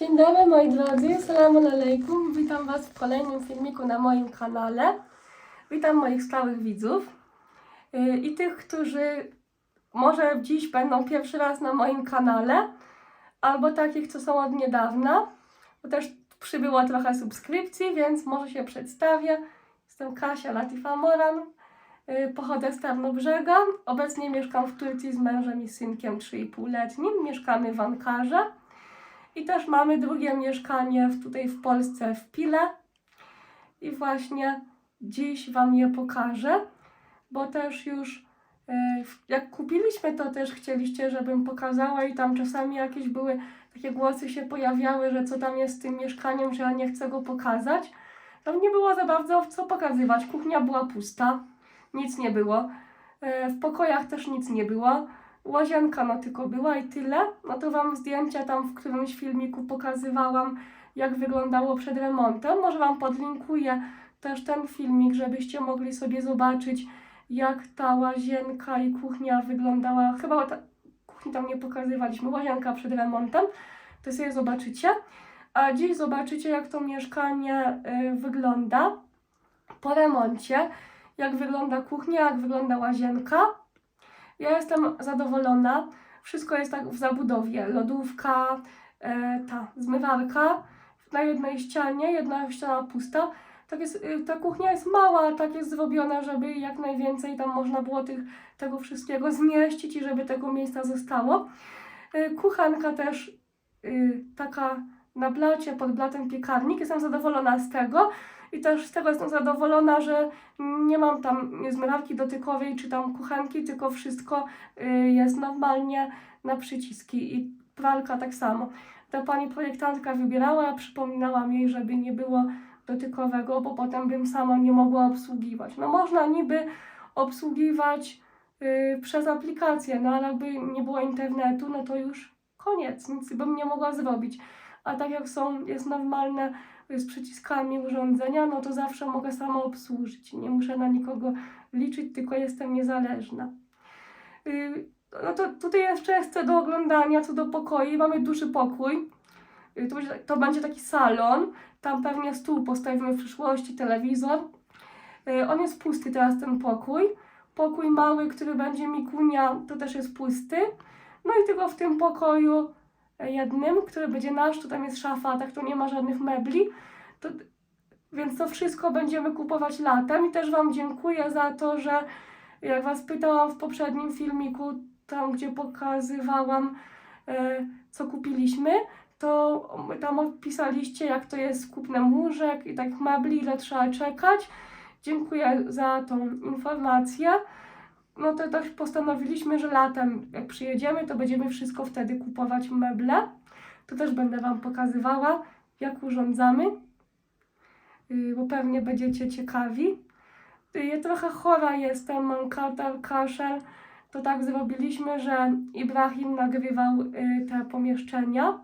Dzień dobry moi drodzy, salamu alaikum. Witam Was w kolejnym filmiku na moim kanale. Witam moich stałych widzów yy, i tych, którzy może dziś będą pierwszy raz na moim kanale, albo takich, co są od niedawna, bo też przybyło trochę subskrypcji, więc może się przedstawię. Jestem Kasia Latifa Moran, yy, pochodzę z Tarnobrzega. Obecnie mieszkam w Turcji z mężem i synkiem 3,5-letnim. Mieszkamy w Ankarze. I też mamy drugie mieszkanie tutaj w Polsce, w Pile. I właśnie dziś Wam je pokażę, bo też już e, jak kupiliśmy, to też chcieliście, żebym pokazała i tam czasami jakieś były takie głosy się pojawiały, że co tam jest z tym mieszkaniem, że ja nie chcę go pokazać. Tam nie było za bardzo co pokazywać. Kuchnia była pusta, nic nie było. E, W pokojach też nic nie było. Łazienka no tylko była i tyle. No to Wam zdjęcia tam w którymś filmiku pokazywałam, jak wyglądało przed remontem. Może Wam podlinkuję też ten filmik, żebyście mogli sobie zobaczyć, jak ta łazienka i kuchnia wyglądała. Chyba ta, kuchni tam nie pokazywaliśmy, łazienka przed remontem. To sobie zobaczycie. A dziś zobaczycie, jak to mieszkanie y, wygląda po remoncie, jak wygląda kuchnia, jak wygląda łazienka. Ja jestem zadowolona. Wszystko jest tak w zabudowie. Lodówka, e, ta zmywarka na jednej ścianie, jedna ściana pusta. Tak jest, y, ta kuchnia jest mała, tak jest zrobiona, żeby jak najwięcej tam można było tych, tego wszystkiego zmieścić i żeby tego miejsca zostało. Y, Kuchenka też y, taka na blacie, pod blatem piekarnik. Jestem zadowolona z tego. I też z tego jestem zadowolona, że nie mam tam zmywarki dotykowej czy tam kuchenki, tylko wszystko y, jest normalnie na przyciski i pralka tak samo. Ta pani projektantka wybierała, przypominałam jej, żeby nie było dotykowego, bo potem bym sama nie mogła obsługiwać. No można niby obsługiwać y, przez aplikację, no ale jakby nie było internetu, no to już koniec, nic bym nie mogła zrobić. A tak jak są, jest normalne z przyciskami urządzenia, no to zawsze mogę sama obsłużyć. Nie muszę na nikogo liczyć, tylko jestem niezależna. Yy, No to tutaj jest co do oglądania, co do pokoi. Mamy duży pokój. Yy, To będzie, to będzie taki salon. Tam pewnie stół postawimy w przyszłości, telewizor. Yy, On jest pusty teraz, ten pokój. Pokój mały, który będzie Mikunia, to też jest pusty. No i tylko w tym pokoju jednym, który będzie nasz, to tam jest szafa, tak to nie ma żadnych mebli. To, więc to wszystko będziemy kupować latem i też Wam dziękuję za to, że jak Was pytałam w poprzednim filmiku, tam gdzie pokazywałam, e, co kupiliśmy, to tam odpisaliście, jak to jest z kupnem łóżek i tak mebli, ile trzeba czekać. Dziękuję za tą informację. No to też postanowiliśmy, że latem, jak przyjedziemy, to będziemy wszystko wtedy kupować meble. To też będę Wam pokazywała, jak urządzamy, yy, bo pewnie będziecie ciekawi. Ja trochę chora jestem, mam katar, kaszel. To tak zrobiliśmy, że Ibrahim nagrywał yy, te pomieszczenia.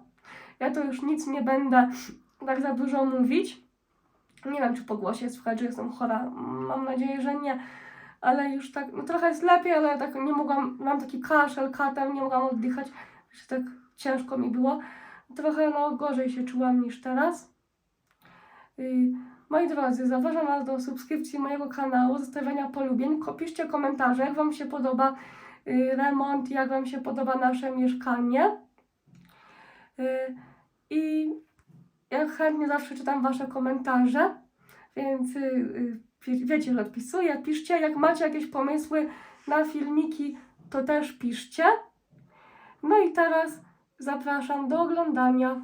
Ja to już nic nie będę tak za dużo mówić. Nie wiem, czy po głosie słychać, że jestem chora. Mam nadzieję, że nie ale już tak, no trochę jest lepiej, ale tak nie mogłam, mam taki kaszel, katar, nie mogłam oddychać, że tak ciężko mi było. Trochę no gorzej się czułam niż teraz. Yy, moi drodzy, zapraszam Was do subskrypcji mojego kanału, zostawiania polubień, piszcie komentarze, jak Wam się podoba yy, remont, jak Wam się podoba nasze mieszkanie. Yy, I ja chętnie zawsze czytam Wasze komentarze, więc Wie- wiecie, że odpisuję. Piszcie, jak macie jakieś pomysły na filmiki, to też piszcie. No i teraz zapraszam do oglądania.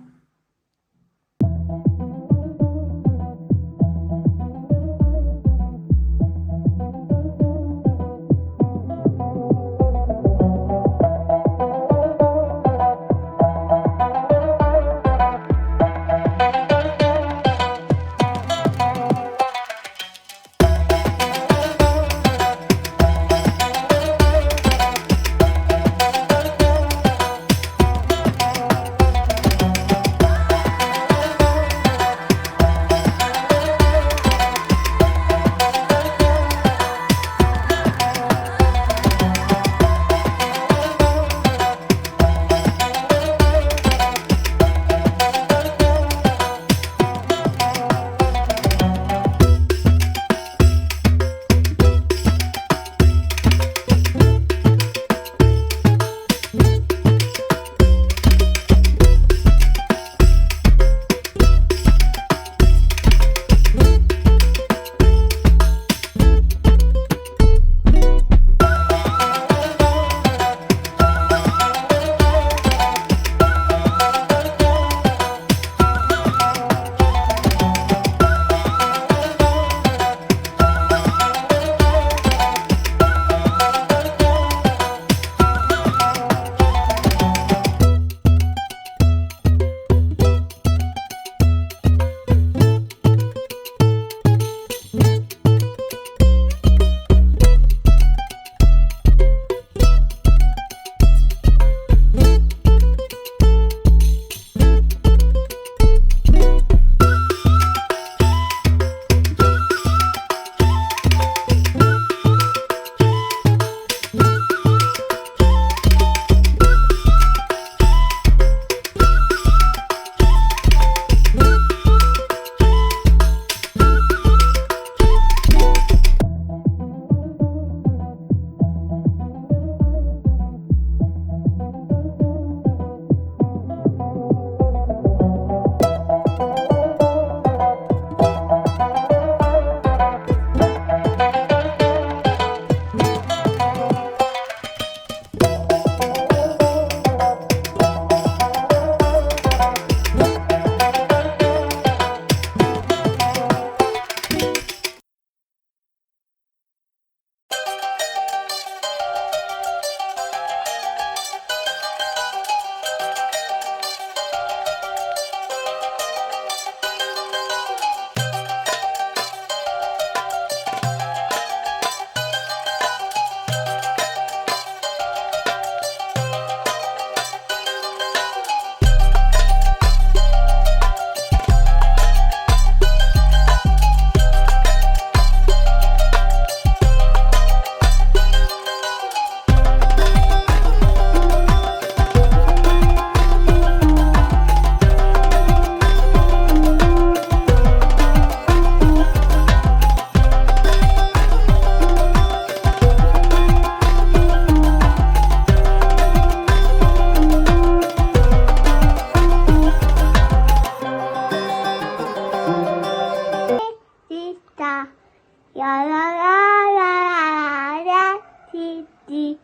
Ya la la la la la ti ti.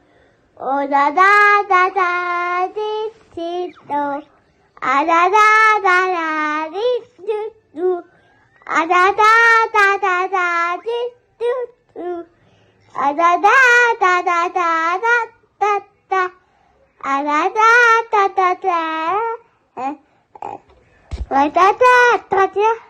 O da da da da ti ti do. A da da da da ti do do. A da da da da da ti do do. A da da da da da da da da. A da da da da da. Vai da da da da.